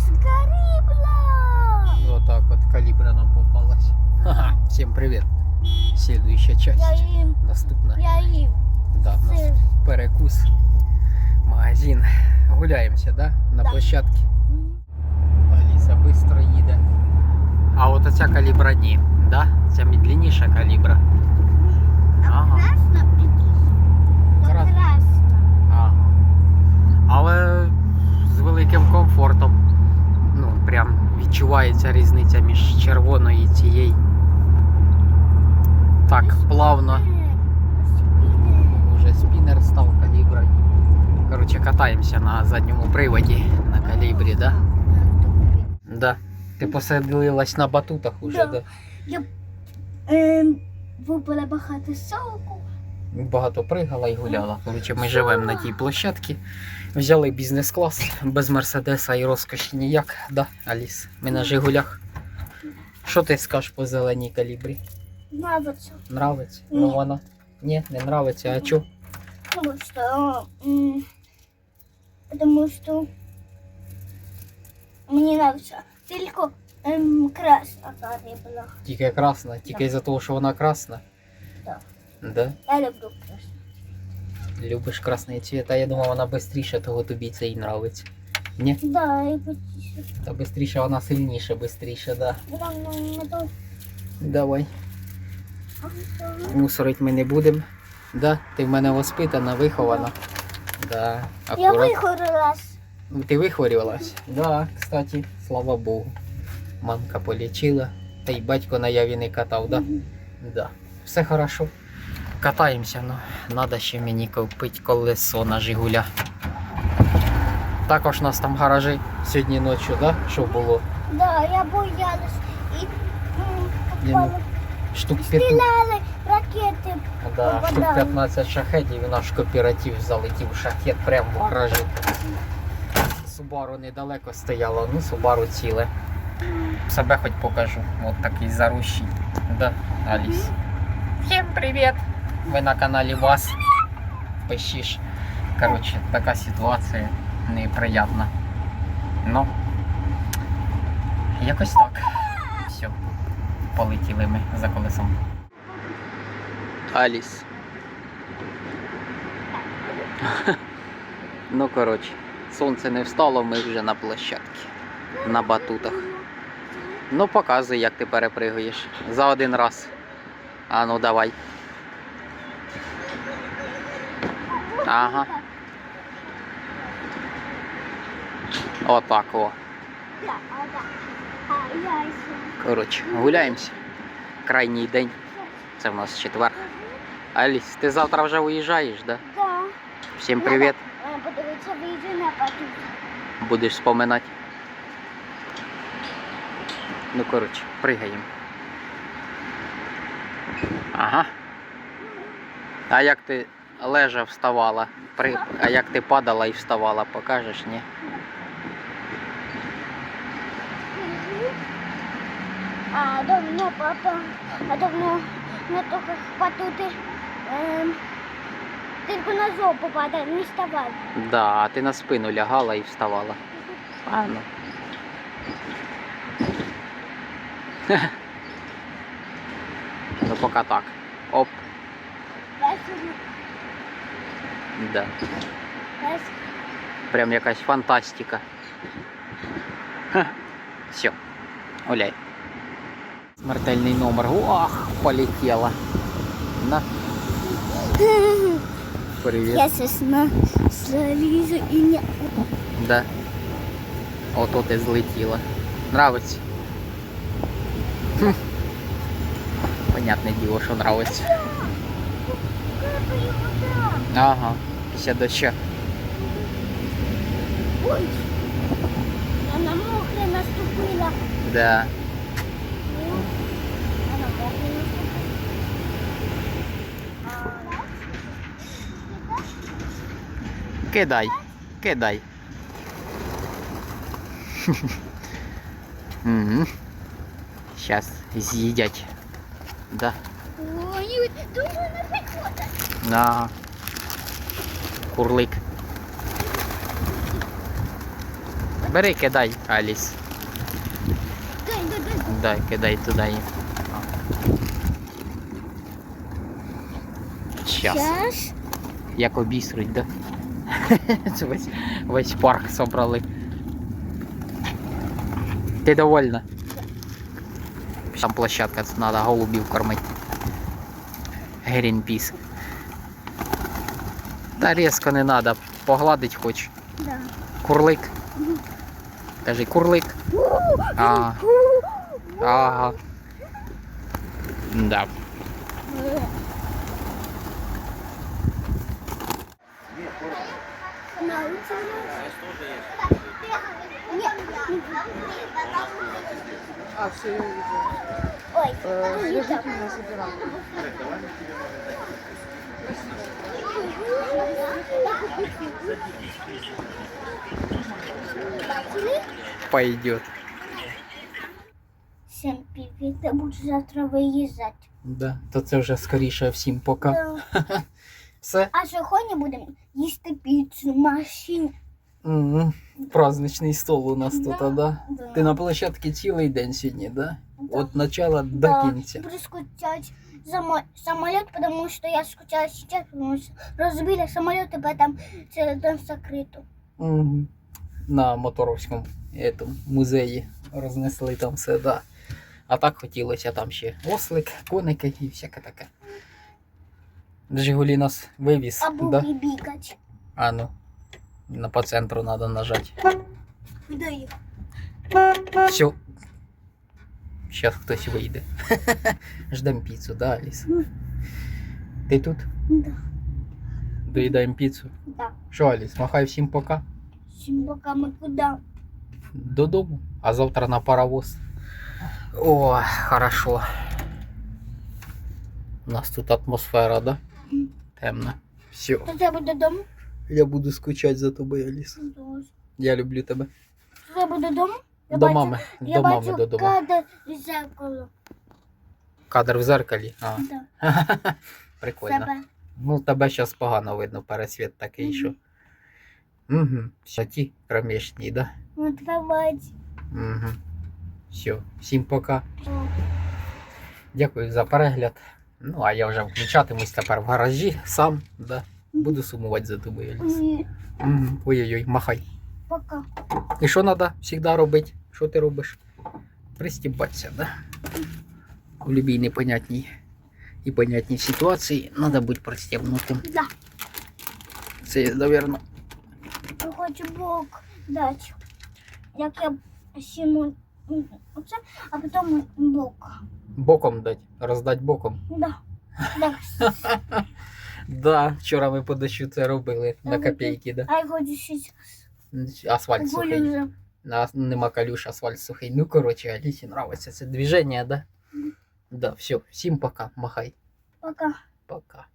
С Карибла! Вот так вот калибра нам попалась. Ха-ха. Всем привет. Следующая часть Я їм, доступна. я їм. Да, у нас Сир. перекус, магазин. Гуляємося, да? На Да. площадці. М. Аліса швидко їде. А от оця калібра ні, да? Ця медленніша калібра. А Ага. красно прикинь? Крас- Красно. Ага. Але з великим комфортом. Прям відчувається різниця між червоною і цією. Так, плавно. Уже спінер став каліброю. Коротше, катаємося на задньому приводі на калібрі, да? Да. Ти поселилась на батутах уже, Да. да? Ем, випила багато соку. Багато пригала і гуляла. Коротше, ми живемо на тій площадці. Взяли бізнес-клас без Мерседеса і розкоші ніяк, да, Аліс? Ми на Жигулях. Що ти скажеш по зеленій калібрі? Нравится. Нравиться? Ні. Ну вона. Ні, не нравиться, а чо? Потому что... м, Потому что... Мне нравится. Только ем, красная Карибла. Тільки красна, тільки із-за того, що вона красна. Да. Да? Я люблю красную. Любиш красний цвіт, а я думав, вона швидше, того тобі це і нравиться. Ні? Да, и потише. Та швидше вона сильніше, швидше, да. Давай. Мусорить ми не будемо. Да? Ти в мене воспитана, вихована. Да, Я акурат. Ти вихворювалась? Да, кстати, слава Богу. Мамка полічила, та й батько на яві не катав, да? Да. Все хорошо. Катаємося, ну треба ще мені купити колесо на Жигуля. Також у нас там гаражі сьогодні ночі, да? Що було? Да, я боялась. И м, попала. Штук 15. Ракети. Да, штук 15 шахетів і наш кооператив залетів шахет прямо в гаражі. Субару недалеко стояло, ну Субару ціле. Себе хоч покажу. От такий зарущий. Да, Аліс. Всім привіт! Ви на каналі Вас. Пишіш. Коротше, така ситуація неприятна. Ну, якось так. Все. Полетіли ми за колесом. Аліс. ну, коротше, сонце не встало, ми вже на площадці. На батутах. Ну, показуй, як ти перепригуєш. За один раз. А ну давай. Ага. Отак о. Коротше, гуляємося. Крайній день. Це в нас четвер. Аліс, ти завтра вже уїжджаєш, да? Да. Всім привіт. Е, Подивитися відео на батут. Будеш споминати. Ну, коротше, пригаємо. Ага. А як ти лежа вставала? При... А як ти падала і вставала, покажеш, ні? А давно папа, а давно на только батути ем, тільки на жопу падає, не вставай. Да, а ти на спину лягала і вставала. А ну. ну поки так. Оп, да. я с- Прям якась фантастика. Все, гуляй. Смертельний номер. Ох, полетела. На. Привіт. Я сейчас на залізу і не... Да. Ото ти злетіла. Нравиться? Хм. Понятне діло, що нравиться. Капає вода. Ага, Після доща. Ой, я на мокре наступила. Да. Ну, я на мокре наступила. Кидай, кидай. Угу. Сейчас з'їдять. Да. Ой, думаю, не приходить. На. Курлик. Бери, кидай, Аліс. Дай, дай, дай. Дай, кидай туди. Щас. Як обісруть, да? Це весь, весь парк собрали. Ти довольна? Там площадка, це треба голубів кормити. Грінпіс. Та різко не треба, погладить хоч. Да. Курлик. Кажи, курлик. А, ага. Да. А, все, я увидела. Ой, Э, забираю. Пойдет. Всем привет, я буду завтра виїжджати. Да. То це вже скоріше всім пока. Да. Все. А сьогодні будемо їсти піцу в машині. Угу. Праздничний стол у нас тут, Да. а, да? Да. Ти на площадці цілий день сьогодні, да? Да. От начала до Да. кінця. Буду скучать за мой Самолет, потому что я скучала сейчас, потому что разбили самолет, и поэтому закрыто. Угу. На Моторовському етому, музеї рознесли там все, да. А так хотілося там ще ослик, коники і всяке таке. Жигулі нас вивіз, Або да? бібікать. А ну. На по центру треба нажати. Їх? Все. Зараз хтось вийде. Ждем піцу, да, Аліс? Мгм. Ти тут? Да. Доїдаємо піцу. Да. Що, Аліс, махай всім пока. Всім пока ми куди? Додому, а завтра на паровоз. О, хорошо. У нас тут атмосфера, да? Мгм. Темна. Все. То тебе додому? Я буду скучати за тобою, Аліс. Дуже. Я люблю тебе. То тебе додому? Я До бачу- мами. Я До бачу мами додому. кадр із зеркало. Кадр в зеркалі. А. Да. Прикольно. Себе. Ну, тебе зараз погано видно, пересвіт такий, Мгм. що. Угу. Все ті кромішні, да? Ну, тебе. Угу. Все. Всім пока. О. Дякую за перегляд. Ну, а я вже включатимусь тепер в гаражі сам, да. Буду сумувати за тобою. Ні. Угу. Ой-ой-ой, махай. Пока. І що треба завжди робити? Що ти робиш? Пристібатися, да? У будь-якій непонятній і понятній ситуації треба бути пристібнутим. Да. Це, напевно, Я хочу бок дати. Як я сіну оце, а потім бок. боком дати, роздати боком. Да. Да. Да, вчора ми по дощу це робили на копійки, да. А я хочу щось Асфальт сухий. Нема калюш, асфальт сухий. Ну, коротше, Алісі нравиться це движення, да? Да, все, всім пока, махай. Пока. Пока.